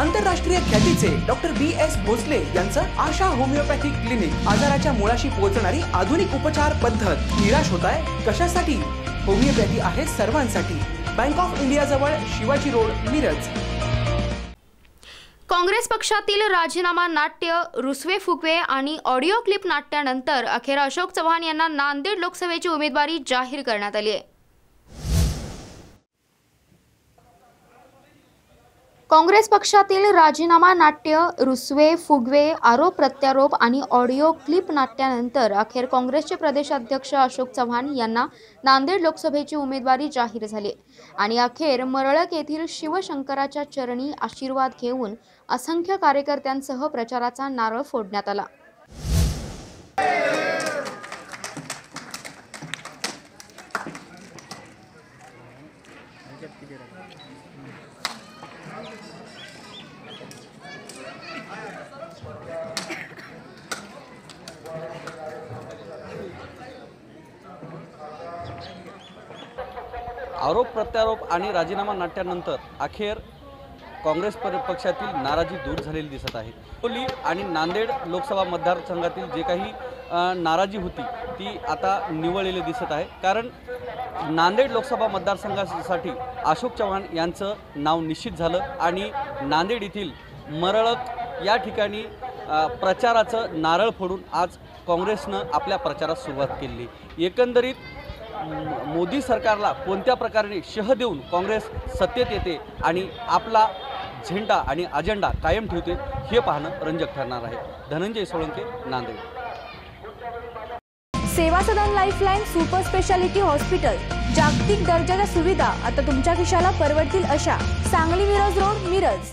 आंतरराष्ट्रीय ख्यातीचे doctor B S Bhosale यांचं आशा होमिओपॅथिक क्लिनिक आजाराच्या मुळाशी पोहोचणारी आधुनिक उपचार पद्धत. निराश होत आहे कशासाठी? होमिओपॅथी आहे सर्वांसाठी. बँक ऑफ इंडिया जवळ शिवाजी रोड मिरज. काँग्रेस पक्षातील राजीनामा नाट्य रुसवे फुगवे आणि ऑडिओ क्लिप नाट्यानंतर अखेर अशोक चव्हाण यांना नांदेड लोकसभेची उमेदवारी जाहीर करण्यात आली आहे. काँग्रेस पक्षातील राजीनामा नाट्य रुसवे फुगवे आरोप प्रत्यारोप आणि ऑडिओ क्लिप नाट्यानंतर अखेर काँग्रेसचे प्रदेशाध्यक्ष अशोक चव्हाण यांना नांदेड लोकसभेची उमेदवारी जाहीर झाली. आणि अखेर मरळक येथील शिवशंकराच्या चरणी आशीर्वाद घेऊन असंख्य कार्यकर्त्यांसह प्रचाराचा नारळ फोडण्यात आला. आरोप प्रत्यारोप आणि राजीनामा नाट्यानंतर अखेर काँग्रेस पक्षातील नाराजी दूर झालेली दिसत आहे. कोली आणि नांदेड लोकसभा मतदारसंघातील जे काही नाराजी होती ती आता निवळलेली दिसत आहे. कारण नांदेड लोकसभा मतदारसंघासाठी अशोक चव्हाण यांचं नाव निश्चित झालं आणि नांदेड येथील मरळक या ठिकाणी प्रचाराचं नारळ फोडून आज काँग्रेसनं आपल्या प्रचारात सुरुवात केली. एकंदरीत मोदी सरकारला कोणत्या प्रकारे शह देऊन काँग्रेस सत्तेत येते आणि आपला झेंडा आणि अजेंडा कायम ठेवते हे पाहणं रंजक ठरणार आहे. Dhananjay Solanke Nanded. Seva Sadan lifeline super speciality hospital जागतिक दर्जाच्या सुविधा आता तुमच्या खिशाला परवडतील अशा सांगली मिरज रोड मिरज.